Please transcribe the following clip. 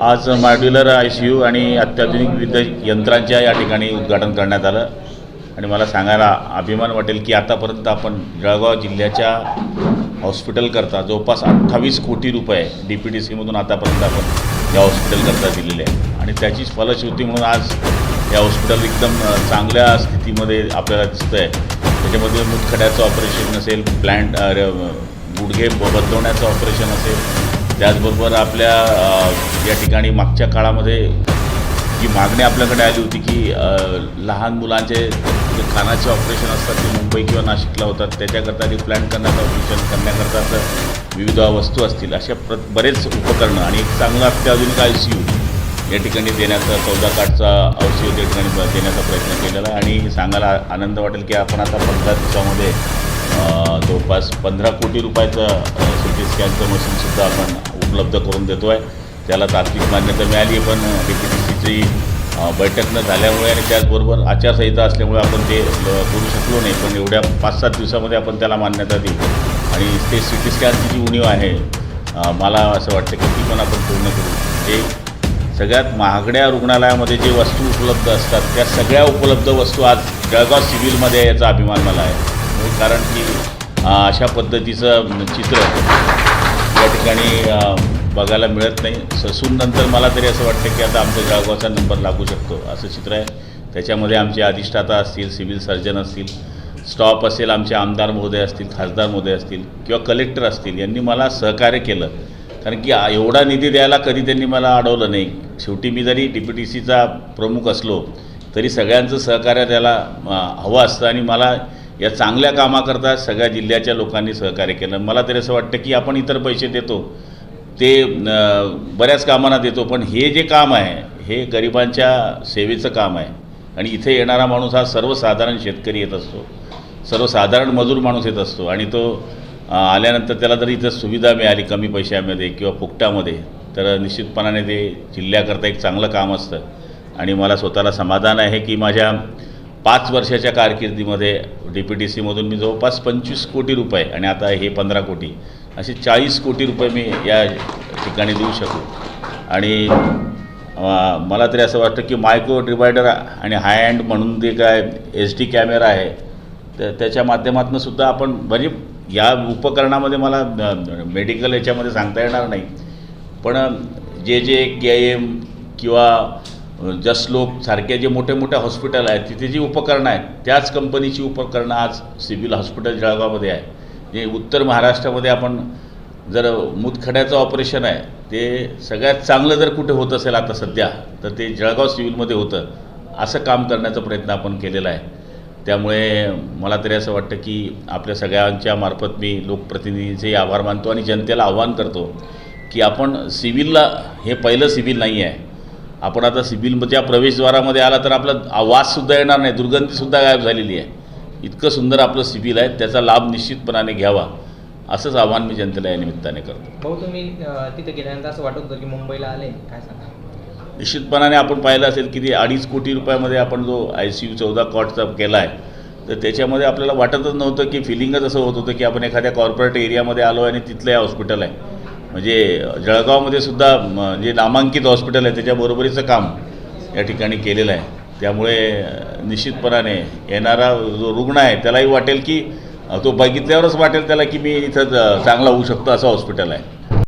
आज modular I C you आणि अत्याधुनिक विविध यंत्रांच्या या ठिकाणी उद्घाटन करण्यात आलं. आणि मला सांगायला अभिमान वाटेल की आतापर्यंत आपण जळगाव जिल्ह्याच्या हॉस्पिटलकरता जवळपास अठ्ठावीस कोटी रुपये डी पी डी सीमधून आतापर्यंत आपण या हॉस्पिटलकरता दिलेले आहे. आणि त्याचीच फलश्रुती म्हणून आज या हॉस्पिटल एकदम चांगल्या स्थितीमध्ये आपल्याला दिसतं आहे त्याच्यामध्ये मुतखड्याचं ऑपरेशन असेल प्लॅन्ट गुडघे बदलवण्याचं ऑपरेशन असेल त्याचबरोबर आपल्या या ठिकाणी मागच्या काळामध्ये जी मागणी आपल्याकडे आली होती की लहान मुलांचे जे कानाचे ऑपरेशन असतात ते मुंबई किंवा नाशिकला होतात त्याच्याकरता रिप्लॅन करण्याचं ऑपरेशन करण्याकरता असं विविध वस्तू असतील अशा प्र बरेच उपकरणं आणि एक चांगलं अत्याधुनिक आय सी यू या ठिकाणी देण्याचा चौदा कार्डचा औषध त्या ठिकाणी देण्याचा प्रयत्न केलेला आहे. आणि सांगायला आनंद वाटेल की आपण आता पंधरा दिवसामध्ये जवळपास पंधरा कोटी रुपयाचं सी टी स्कॅनचं मशीनसुद्धा आपण उपलब्ध करून देतो आहे त्याला तात्विक मान्यता मिळाली आहे पण डी पी टी सीची बैठक न झाल्यामुळे आणि त्याचबरोबर आचारसंहिता असल्यामुळे आपण ते करू शकलो नाही. पण एवढ्या पाच सात दिवसामध्ये आपण त्याला मान्यता देऊ आणि ते सी टी स्कॅनची जी उणीव आहे मला असं वाटतं की ती पण आपण पूर्ण करू. ते सगळ्यात महागड्या रुग्णालयामध्ये जे वस्तू उपलब्ध असतात त्या सगळ्या उपलब्ध वस्तू आज जळगाव सिव्हिलमध्ये याचा अभिमान मला आहे. कारण की अशा पद्धतीचं चित्र या ठिकाणी बघायला मिळत नाही. ससून नंतर मला तरी असं वाटतं की आता आमच्या जळगावचा नंबर लागू शकतो असं चित्र आहे. त्याच्यामध्ये आमचे अधिष्ठाता असतील सिव्हिल सर्जन असतील स्टॉप असेल आमचे आमदार महोदय असतील खासदार महोदय असतील किंवा कलेक्टर असतील यांनी मला सहकार्य केलं. कारण की एवढा निधी द्यायला कधी त्यांनी मला अडवलं नाही. शेवटी मी जरी डी पी टी सीचा प्रमुख असलो तरी सगळ्यांचं सहकार्य त्याला हवं असतं आणि मला या चांगल्या कामाकरता सगळ्या जिल्ह्याच्या लोकांनी सहकार्य केलं. मला तरी असं वाटतं की आपण इतर पैसे देतो ते बऱ्याच कामांना देतो पण हे जे काम आहे हे गरिबांच्या सेवेचं काम आहे. आणि इथे येणारा माणूस हा सर्वसाधारण शेतकरी येत असतो सर्वसाधारण मजूर माणूस येत असतो. आणि तो आल्यानंतर त्याला जर इथं सुविधा मिळाली कमी पैशामध्ये किंवा फुकटामध्ये तर निश्चितपणाने ते जिल्ह्याकरता एक चांगलं काम असतं. आणि मला स्वतःला समाधान आहे की माझ्या पाच वर्षाच्या कारकिर्दीमध्ये डी पी टी सीमधून मी जवळपास पंचवीस कोटी रुपये आणि आता हे पंधरा कोटी असे चाळीस कोटी रुपये मी या ठिकाणी देऊ शकू. आणि मला तरी असं वाटतं की मायक्रो डिवायडर आणि हाय हँड म्हणून जे काय एच डी कॅमेरा आहे तर त्याच्या माध्यमातून सुद्धा आपण म्हणजे या उपकरणामध्ये मला मेडिकल याच्यामध्ये सांगता येणार नाही. पण जे जे के एम किंवा जसलोक सारखे जे मोठे मोठे हॉस्पिटल आहेत तिथे जी उपकरणं आहेत त्याच कंपनीची उपकरणं आज सिव्हिल हॉस्पिटल जळगावमध्ये आहे. जे उत्तर महाराष्ट्रामध्ये आपण जर मुतखड्याचं ऑपरेशन आहे ते सगळ्यात चांगलं जर कुठे होत असेल आता सध्या तर ते जळगाव सिव्हिलमध्ये होतं. असं काम करण्याचा प्रयत्न आपण केलेला आहे. त्यामुळे मला तरी असं वाटतं की आपल्या सगळ्यांच्या मार्फत मी लोकप्रतिनिधींचे आभार मानतो आणि जनतेला आव्हान करतो की आपण सिव्हिलला हे पहिलं सिव्हिल नाही आहे आपण आता सिव्हिलच्या प्रवेशद्वारामध्ये आला तर आपला आवाजसुद्धा येणार नाही दुर्गंधीसुद्धा गायब झालेली आहे. इतकं सुंदर आपलं सिव्हिल आहे त्याचा लाभ निश्चितपणाने घ्यावा असंच आव्हान मी जनतेला या निमित्ताने करतो. भाऊ तुम्ही तिथे गेल्यानंतर असं वाटत होतं की मुंबईला आले काय सांगा? निश्चितपणाने आपण पाहिलं असेल की ते अडीच कोटी रुपयामध्ये आपण जो आय सी यू चौदा कॉटचा केला आहे तर त्याच्यामध्ये आपल्याला वाटतच नव्हतं की फिलिंगच असं होत होतं की आपण एखाद्या कॉर्पोरेट एरियामध्ये आलो आणि तिथलं हे हॉस्पिटल आहे. म्हणजे जळगावमध्ये सुद्धा म, जे नामांकित हॉस्पिटल आहे त्याच्या बरोबरीचं काम या ठिकाणी केलेलं आहे. त्यामुळे निश्चितपणाने येणारा जो रुग्ण आहे त्यालाही वाटेल की तो बघितल्यावरच वाटेल त्याला की मी इथं चांगला होऊ शकतो असं हॉस्पिटल आहे.